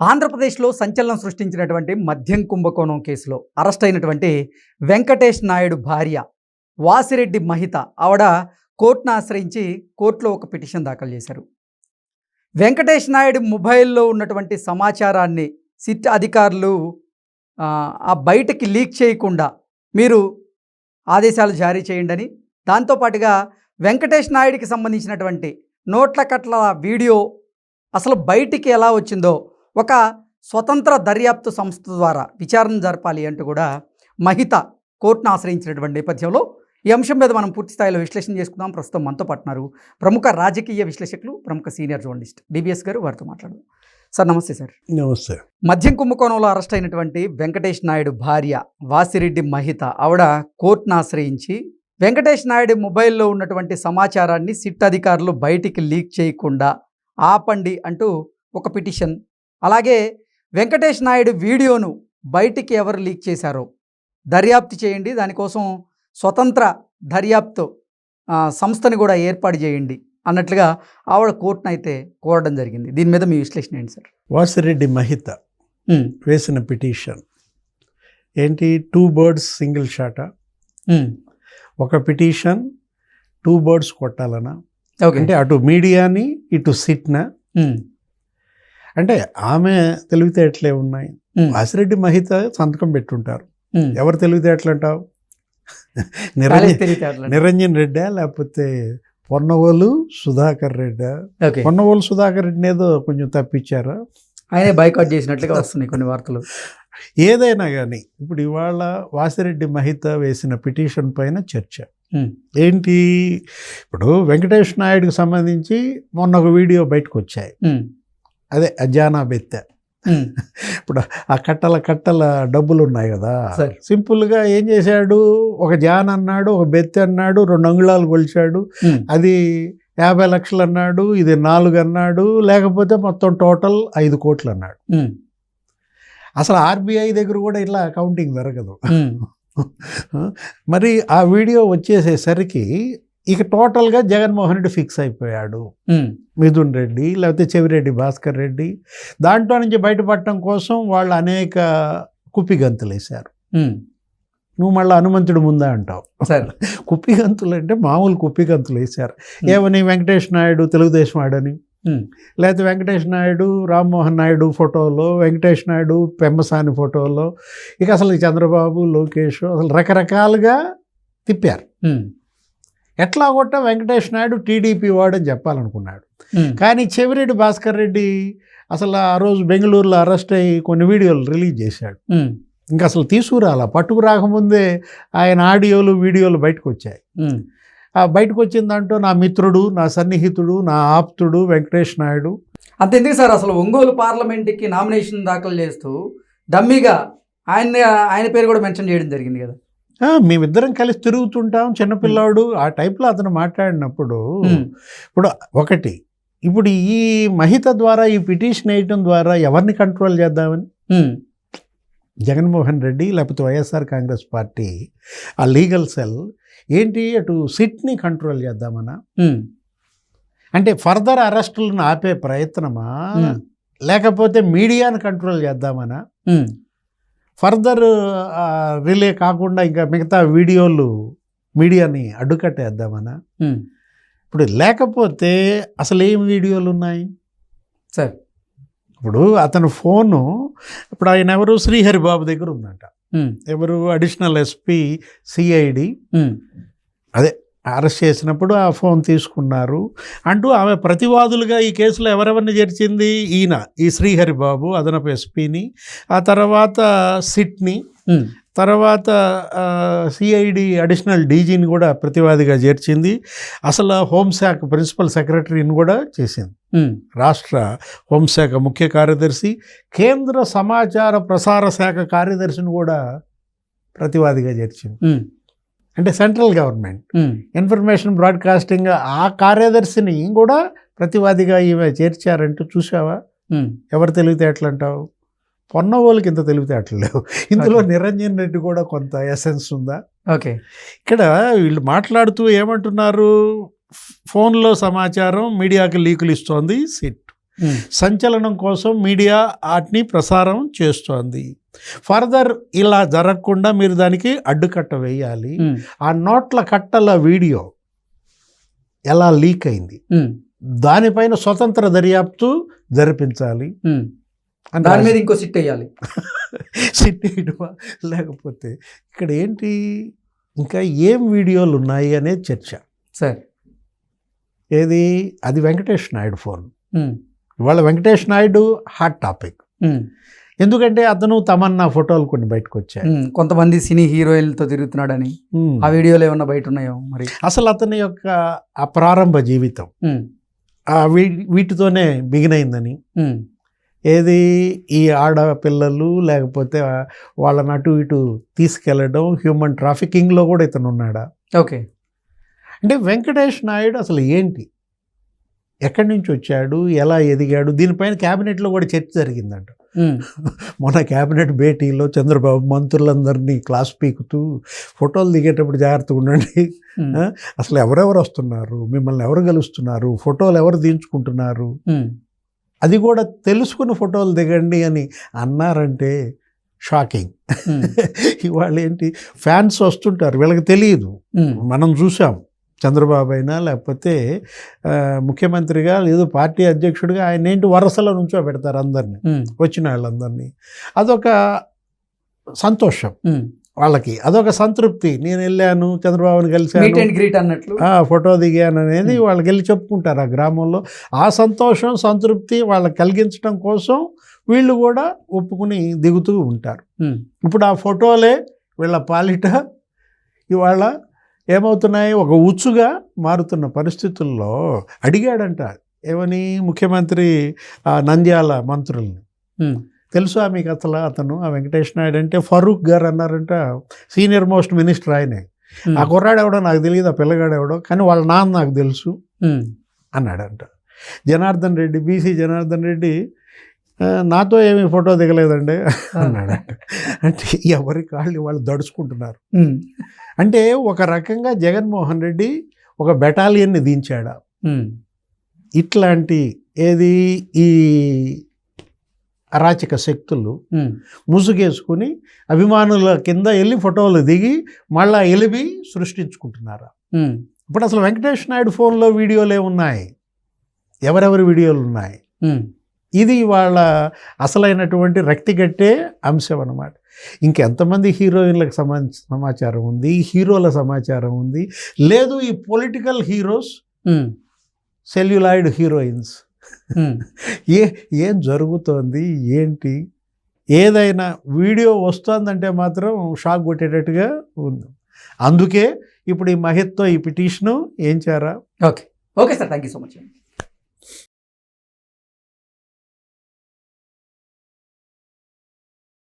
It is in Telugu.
ఆంధ్రప్రదేశ్లో సంచలనం సృష్టించినటువంటి మద్యం కుంభకోణం కేసులో అరెస్ట్ అయినటువంటి వెంకటేష్ నాయుడు భార్య వాసిరెడ్డి మహిత ఆవిడ కోర్టును ఆశ్రయించి కోర్టులో ఒక పిటిషన్ దాఖలు చేశారు. వెంకటేష్ నాయుడు మొబైల్లో ఉన్నటువంటి సమాచారాన్ని సిట్ అధికారులు ఆ, బయటకి లీక్ చేయకుండా మీరు ఆదేశాలు జారీ చేయండి అని దాంతోపాటుగా వెంకటేష్ నాయుడికి సంబంధించినటువంటి నోట్ల కట్ల వీడియో అసలు బయటికి ఎలా వచ్చిందో ఒక స్వతంత్ర దర్యాప్తు సంస్థ ద్వారా విచారణ జరపాలి అంటూ కూడా మహిత కోర్టును ఆశ్రయించినటువంటి నేపథ్యంలో ఈ అంశం మీద మనం పూర్తి స్థాయిలో విశ్లేషణ చేసుకుందాం. ప్రస్తుతం మనతో పట్టున్నారు ప్రముఖ రాజకీయ విశ్లేషకులు ప్రముఖ సీనియర్ జర్నలిస్ట్ డిబిఎస్ గారు వారితో మాట్లాడదాం. సార్ నమస్తే సార్. నమస్తే. మద్యం కుంభకోణంలో అరెస్ట్ అయినటువంటి వెంకటేష్ నాయుడు భార్య వాసిరెడ్డి మహిత ఆవిడ కోర్టును ఆశ్రయించి వెంకటేష్ నాయుడు మొబైల్లో ఉన్నటువంటి సమాచారాన్ని సిట్ అధికారులు బయటికి లీక్ చేయకుండా ఆపండి అంటూ ఒక పిటిషన్ అలాగే వెంకటేష్ నాయుడు వీడియోను బయటికి ఎవరు లీక్ చేశారో దర్యాప్తు చేయండి. దానికోసం స్వతంత్ర దర్యాప్తు సంస్థని కూడా ఏర్పాటు చేయండి అన్నట్లుగా ఆవిడ కోర్టును అయితే కోరడం జరిగింది. దీని మీద మీ విశ్లేషణ ఏంటి సార్? వాసిరెడ్డి మహిత వేసిన పిటిషన్. ఏంటి? టూ బర్డ్స్ సింగిల్ షాటా? ఒక పిటిషన్ టూ బర్డ్స్ కొట్టాలనా? ఓకే. అంటే అటు మీడియాని ఇటు సిట్నా? అంటే ఆమె తెలివితేటలే ఉన్నాయి. వాసిరెడ్డి మహిత సంతకం పెట్టుంటారు. ఎవరు తెలివితేటలు అంటావు నిరంజన్. నిరంజన్ రెడ్డా లేకపోతే పొన్నవోలు సుధాకర్ రెడ్డా? పొన్నవోలు సుధాకర్ రెడ్డిని ఏదో కొంచెం తప్పించారా? ఆయనే బైకాట్ చేసినట్లుగా వస్తున్నాయి కొన్ని వార్తలు. ఏదైనా కానీ ఇప్పుడు ఇవాళ వాసిరెడ్డి మహిత వేసిన పిటిషన్ పైన చర్చ. ఏంటి? ఇప్పుడు వెంకటేష్ నాయుడుకి సంబంధించి మొన్న ఒక వీడియో బయటకు వచ్చాయి అదే అజానా బెత్తె. ఇప్పుడు ఆ కట్టల కట్టల డబ్బులు ఉన్నాయి కదా. సింపుల్గా ఏం చేశాడు? ఒక జాన్ అన్నాడు ఒక బెత్తె అన్నాడు రెండు అంగుళాలు కొలిచాడు. అది యాభై లక్షలు అన్నాడు ఇది నాలుగు అన్నాడు లేకపోతే మొత్తం టోటల్ ఐదు కోట్లు అన్నాడు. అసలు ఆర్బీఐ దగ్గర కూడా ఇలా కౌంటింగ్ జరగదు. మరి ఆ వీడియో వచ్చేసేసరికి ఇక టోటల్గా జగన్మోహన్ రెడ్డి ఫిక్స్ అయిపోయాడు. మిథున్ రెడ్డి లేకపోతే చెవిరెడ్డి భాస్కర్ రెడ్డి. దాంట్లో నుంచి బయటపడటం కోసం వాళ్ళు అనేక కుప్పిగంతులు వేశారు నువ్వు మళ్ళీ హనుమంతుడు ముందా అంటావు. సరే. కుప్పిగంతులు అంటే మామూలు కుప్పిగంతులు వేశారు. ఏమని వెంకటేష్ నాయుడు తెలుగుదేశం ఆడని లేకపోతే వెంకటేష్ నాయుడు రామ్మోహన్ నాయుడు ఫోటోలో వెంకటేష్ నాయుడు పెమ్మసాని ఫోటోలో. ఇక అసలు చంద్రబాబు లోకేష్ అసలు రకరకాలుగా తిప్పారు. ఎట్లా కొట్ట వెంకటేష్ నాయుడు టీడీపీ వాడని చెప్పాలనుకున్నాడు. కానీ చెవిరెడ్డి భాస్కర్ రెడ్డి అసలు ఆ రోజు బెంగళూరులో అరెస్ట్ అయ్యి కొన్ని వీడియోలు రిలీజ్ చేశాడు. ఇంకా అసలు తీసుకురాల? పట్టుకు రాకముందే ఆయన ఆడియోలు వీడియోలు బయటకు వచ్చాయి ఆ బయటకు వచ్చిన దాంట్లో నా మిత్రుడు నా సన్నిహితుడు నా ఆప్తుడు వెంకటేష్ నాయుడు. అంతెందుకు సార్? అసలు ఒంగోలు పార్లమెంట్కి నామినేషన్ దాఖలు చేస్తూ డమ్మీగా ఆయన ఆయన పేరు కూడా మెన్షన్ చేయడం జరిగింది కదా. మేమిద్దరం కలిసి తిరుగుతుంటాం చిన్నపిల్లాడు. ఆ టైప్లో అతను మాట్లాడినప్పుడు ఇప్పుడు ఒకటి ఇప్పుడు ఈ మహిత ద్వారా ఈ పిటిషన్ వేయటం ద్వారా ఎవరిని కంట్రోల్ చేద్దామని? జగన్మోహన్ రెడ్డి లేకపోతే వైఎస్ఆర్ కాంగ్రెస్ పార్టీ ఆ లీగల్ సెల్ ఏంటి? అటు సిట్ని కంట్రోల్ చేద్దామనా? అంటే ఫర్దర్ అరెస్టులను ఆపే ప్రయత్నమా? లేకపోతే మీడియాను కంట్రోల్ చేద్దామనా? ఫర్దర్ రిలే కాకుండా ఇంకా మిగతా వీడియోలు మీడియాని అడ్డుకట్టేద్దామనా? ఇప్పుడు లేకపోతే అసలు ఏం వీడియోలు ఉన్నాయి? సరే. ఇప్పుడు అతను ఫోను ఇప్పుడు ఆయన ఎవరు? శ్రీహరి బాబు దగ్గర ఉందంట. ఎవరు? Additional SP CID. ఉమ్, అరెస్ట్ చేసినప్పుడు ఆ ఫోన్ తీసుకున్నారు అంటూ ఆమె ప్రతివాదులుగా ఈ కేసులో ఎవరెవరిని చేర్చింది? ఈయన ఈ శ్రీహరి బాబు అదనపు ఎస్పీని ఆ తర్వాత సిట్ని తర్వాత సిఐడి అడిషనల్ డీజీని కూడా ప్రతివాదిగా చేర్చింది. అసలు హోంశాఖ ప్రిన్సిపల్ సెక్రటరీని కూడా చేసింది. రాష్ట్ర హోంశాఖ ముఖ్య కార్యదర్శి కేంద్ర సమాచార ప్రసార శాఖ కార్యదర్శిని కూడా ప్రతివాదిగా చేర్చింది. అంటే సెంట్రల్ గవర్నమెంట్. ఇన్ఫర్మేషన్ బ్రాడ్కాస్టింగ్ ఆ కార్యదర్శిని కూడా ప్రతివాదిగా ఈమె చేర్చారంటూ చూసావా ఎవరు తెలివితేటలు అంటావు పొన్నవోళ్ళకి ఇంత తెలివితేటలు లేవు. ఇందులో. నిరంజన్ రెడ్డి కూడా కొంత ఎసెన్స్ ఉందా? ఓకే. ఇక్కడ వీళ్ళు మాట్లాడుతూ ఏమంటున్నారు? ఫోన్లో సమాచారం మీడియాకి లీకులు ఇస్తోంది సిట్. సంచలనం కోసం మీడియా వాటిని ప్రసారం చేస్తోంది. ఫర్దర్ ఇలా జరగకుండా మీరు దానికి అడ్డుకట్ట వేయాలి. ఆ నోట్ల కట్టల వీడియో ఎలా లీక్ అయింది? దానిపైన స్వతంత్ర దర్యాప్తు జరిపించాలి. దాని మీద ఇంకో సిట్ వేయాలి. సిట్ వేయడమా? లేకపోతే ఇక్కడ ఏంటి? ఇంకా ఏం వీడియోలు ఉన్నాయి అనే చర్చ. సార్. ఏది? అది వెంకటేష్ నాయుడు ఫోన్. ఇవాళ వెంకటేష్ నాయుడు హాట్ టాపిక్. ఎందుకంటే అతను తమన్నా ఫోటోలు కొన్ని బయటకు వచ్చాయి. కొంతమంది సినీ హీరోయిన్లతో తిరుగుతున్నాడని. ఆ వీడియోలు ఏమన్నా బయట ఉన్నాయో మరి? అసలు అతని యొక్క ఆ ప్రారంభ జీవితం ఆ వీ- వీటితోనే బిగినైందని ఏది ఈ ఆడపిల్లలు లేకపోతే వాళ్ళని అటు ఇటు తీసుకెళ్ళడం హ్యూమన్ ట్రాఫికింగ్లో కూడా ఇతను ఉన్నాడా ఓకే. అంటే వెంకటేష్ నాయుడు అసలు ఏంటి? ఎక్కడి నుంచి వచ్చాడు? ఎలా ఎదిగాడు? దీనిపైన క్యాబినెట్లో కూడా చర్చ జరిగిందంట. ఉమ్, మొన్న క్యాబినెట్ భేటీలో చంద్రబాబు మంత్రులందరినీ క్లాస్ పీకుతూ ఫోటోలు దిగేటప్పుడు జాగ్రత్తగా ఉండండి. ఆ? అసలు ఎవరెవరు వస్తున్నారు? మిమ్మల్ని ఎవరు కలుస్తున్నారు ఫోటోలు ఎవరు దించుకుంటున్నారు? ఉమ్, అది కూడా తెలుసుకుని ఫోటోలు దిగండి అని అన్నారంటే షాకింగ్. ఇవాళ ఏంటి ఫ్యాన్స్ వస్తుంటారు. వీళ్ళకి తెలియదు. మనం చూసాం. చంద్రబాబు అయినా లేకపోతే ముఖ్యమంత్రిగా లేదు పార్టీ అధ్యక్షుడిగా ఆయన ఏంటి వరుసలో నుంచో పెడతారు అందరినీ వచ్చిన వాళ్ళందరినీ. అదొక సంతోషం. వాళ్ళకి. అదొక సంతృప్తి. నేను వెళ్ళాను చంద్రబాబుని అండ్ గ్రీట్ అన్నట్లు. ఫోటో దిగాను అనేది వాళ్ళకి వెళ్ళి చెప్పుకుంటారు ఆ గ్రామంలో. ఆ సంతోషం సంతృప్తి వాళ్ళకి కలిగించడం కోసం వీళ్ళు కూడా ఒప్పుకుని దిగుతూ ఉంటారు. ఇప్పుడు ఆ ఫోటోలే వీళ్ళ పాలిట ఇవాళ ఏమవుతున్నాయి? ఒక ఉచ్చుగా మారుతున్న పరిస్థితుల్లో అడిగాడంట ఏమని ముఖ్యమంత్రి ఆ నంద్యాల మంత్రుల్ని. తెలుసా మీకు అసలు అతను? ఆ వెంకటేష్ నాయుడు అంటే ఫరూక్ గారు అన్నారంట సీనియర్ మోస్ట్ మినిస్టర్ ఆయనే. ఆ కుర్రాడు ఎవడో నాకు తెలియదు ఆ పిల్లగాడు ఎవడో కానీ వాళ్ళ నాన్న నాకు తెలుసు అన్నాడంట. జనార్దన్ రెడ్డి బీసీ జనార్దన్ రెడ్డి "ఆ, నాతో ఏమీ ఫోటో దిగలేదండి అన్నాడంట. అంటే ఎవరి కాళ్ళు వాళ్ళు దడుచుకుంటున్నారు. అంటే ఒక రకంగా జగన్మోహన్ రెడ్డి ఒక బెటాలియన్ని దించాడా. ఇట్లాంటి ఏది ఈ అరాచక శక్తులు ముసుగేసుకుని అభిమానుల కింద వెళ్ళి ఫోటోలు దిగి మళ్ళా ఎలివి సృష్టించుకుంటున్నారా. ఇప్పుడు అసలు వెంకటేష్ నాయుడు ఫోన్లో వీడియోలు ఏమున్నాయి ఎవరెవరి వీడియోలు ఉన్నాయి. ఇది వాళ్ళ అసలైనటువంటి రక్తిగట్టే అంశం అన్నమాట. ఇంకెంతమంది హీరోయిన్లకు సమా సమాచారం ఉంది? హీరోల సమాచారం ఉంది. లేదు ఈ పొలిటికల్ హీరోస్ సెల్యులాయిడ్ హీరోయిన్స్. ఏ ఏం జరుగుతోంది? ఏంటి? ఏదైనా వీడియో వస్తోందంటే మాత్రం షాక్ కొట్టేటట్టుగా ఉంది. అందుకే ఇప్పుడు ఈ మహిత్తో ఈ పిటిషను ఏం చేరా okay. Okay sir. Thank you so much.